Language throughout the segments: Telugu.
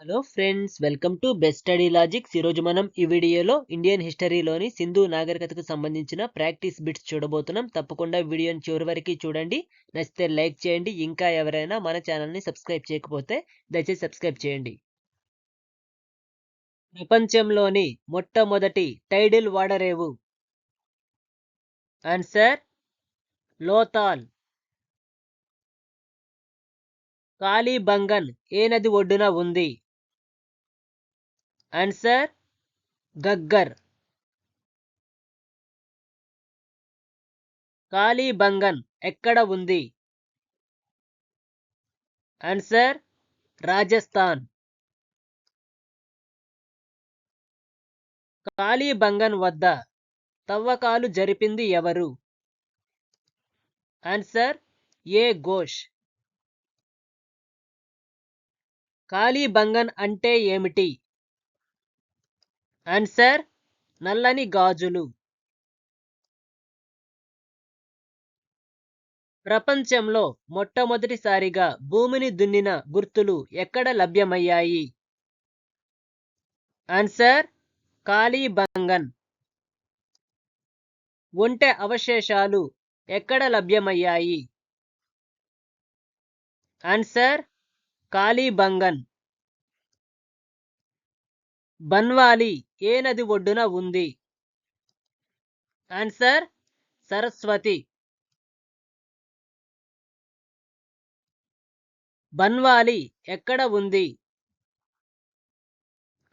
Hello friends welcome to best study logics. ఈరోజు మనం ఈ వీడియోలో ఇండియన్ హిస్టరీలోని సింధు నాగరికతకు సంబంధించిన ప్రాక్టీస్ బిట్స్ చూడబోతున్నాం. తప్పకుండా వీడియోని చివరి వరకు చూడండి. నచ్చితే లైక్ చేయండి. ఇంకా ఎవరైనా మన ఛానల్ని సబ్స్క్రైబ్ చేయకపోతే దయచేసి సబ్స్క్రైబ్ చేయండి. ప్రపంచంలోని మొట్టమొదటి టైడిల్ వాడరేవు. ఆన్సర్ లోతాల్ కాళీబంగన్ ఏ నది ఒడ్డున ఉంది? ఆన్సర్ గగ్గర్ కాళీబంగన్ ఎక్కడ ఉంది? ఆన్సర్ రాజస్థాన్ కాళీబంగన్ వద్ద తవ్వకాలు జరిపింది ఎవరు? ఆన్సర్ ఏ ఘోష్ కాళీబంగన్ అంటే ఏమిటి? ఆన్సర్ నల్లని గాజులు. ప్రపంచంలో మొట్టమొదటిసారిగా భూమిని దున్నిన గుర్తులు ఎక్కడ లభ్యమయ్యాయి? ఆన్సర్ కాళీబంగన్. ఒంటె అవశేషాలు ఎక్కడ లభ్యమయ్యాయి? ఆన్సర్ కాళీబంగన్. బన్వాలి ఏ నది ఒడ్డున ఉంది? ఆన్సర్ సరస్వతి. బన్వాలి ఎక్కడ ఉంది?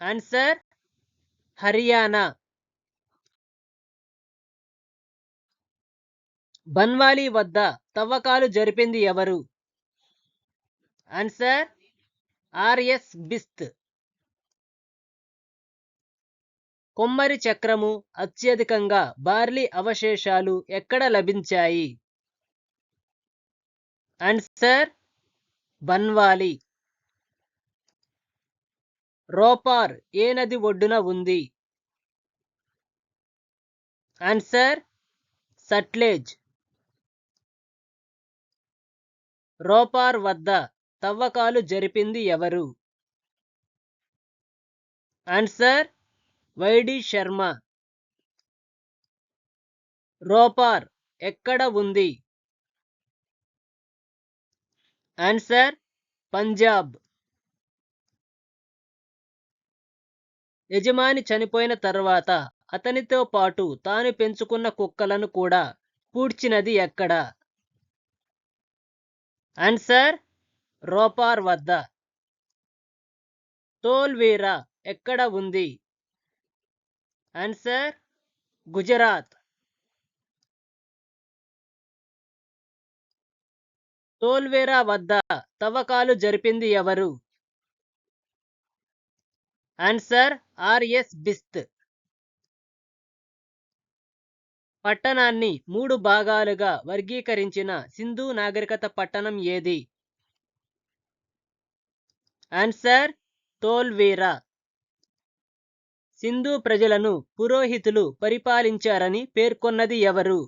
ఆన్సర్ హర్యానా. బన్వాలి వద్ద తవ్వకాలు జరిపింది ఎవరు? Answer R S Bisht. కొమ్మరి చక్రము అత్యధికంగా బార్లీ అవశేషాలు ఎక్కడ లభించాయి? ఆన్సర్ బన్వాలి. రోపార్ ఏ నది ఒడ్డున ఉంది? ఆన్సర్ సట్లేజ్. రోపార్ వద్ద తవ్వకాలు జరిపింది ఎవరు? Answer YD Sharma. రోపార్ ఎక్కడ ఉంది? ఆన్సర్ పంజాబ్. యజమాని చనిపోయిన తర్వాత అతనితో పాటు తాను పెంచుకున్న కుక్కలను కూడా పూడ్చినది ఎక్కడ? ఆన్సర్ రోపార్ వద్ద. తోల్వీరా ఎక్కడ ఉంది? ఆన్సర్ గుజరాత్ తోల్వేరా వద్ద తవ్వకాలు జరిపింది ఎవరు? ఆన్సర్ ఆర్ఎస్ బిస్త్ పట్టణాన్ని మూడు భాగాలుగా వర్గీకరించిన సింధు నాగరికత పట్టణం ఏది? ఆన్సర్ తోల్వీరా. సింధు ప్రజలను పురోహితులు పరిపాలించారని పేర్కొన్నది ఎవరు?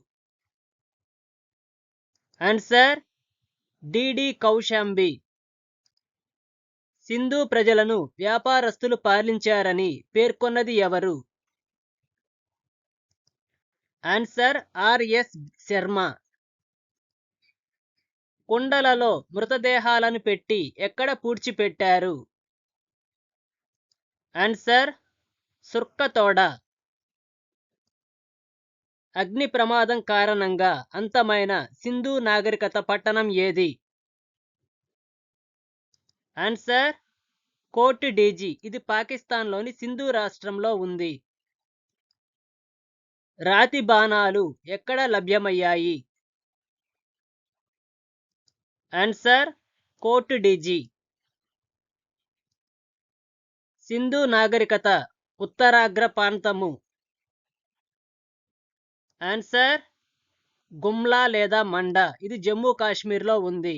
Answer DD Kaushambi. సింధు ప్రజలను వ్యాపారస్తులు పాలించారని పేర్కొన్నది ఎవరు? Answer R S Sharma. కుండలలో మృతదేహాలను పెట్టి ఎక్కడ పూడ్చిపెట్టారు? ఆన్సర్ సుర్కతోడ అగ్ని ప్రమాదం కారణంగా అంతమైన సింధు నాగరికత పట్టణం ఏది? ఆన్సర్ కోట్ డీజీ. ఇది పాకిస్తాన్లోని సింధు రాష్ట్రంలో ఉంది. రాతి బాణాలు ఎక్కడ లభ్యమయ్యాయి? ఆన్సర్ కోట్ డీజీ. సింధు నాగరికత ఉత్తరాగ్ర ప్రాంతము. ఆన్సర్ గుమ్లా లేదా మండ. ఇది జమ్మూ కాశ్మీర్లో ఉంది.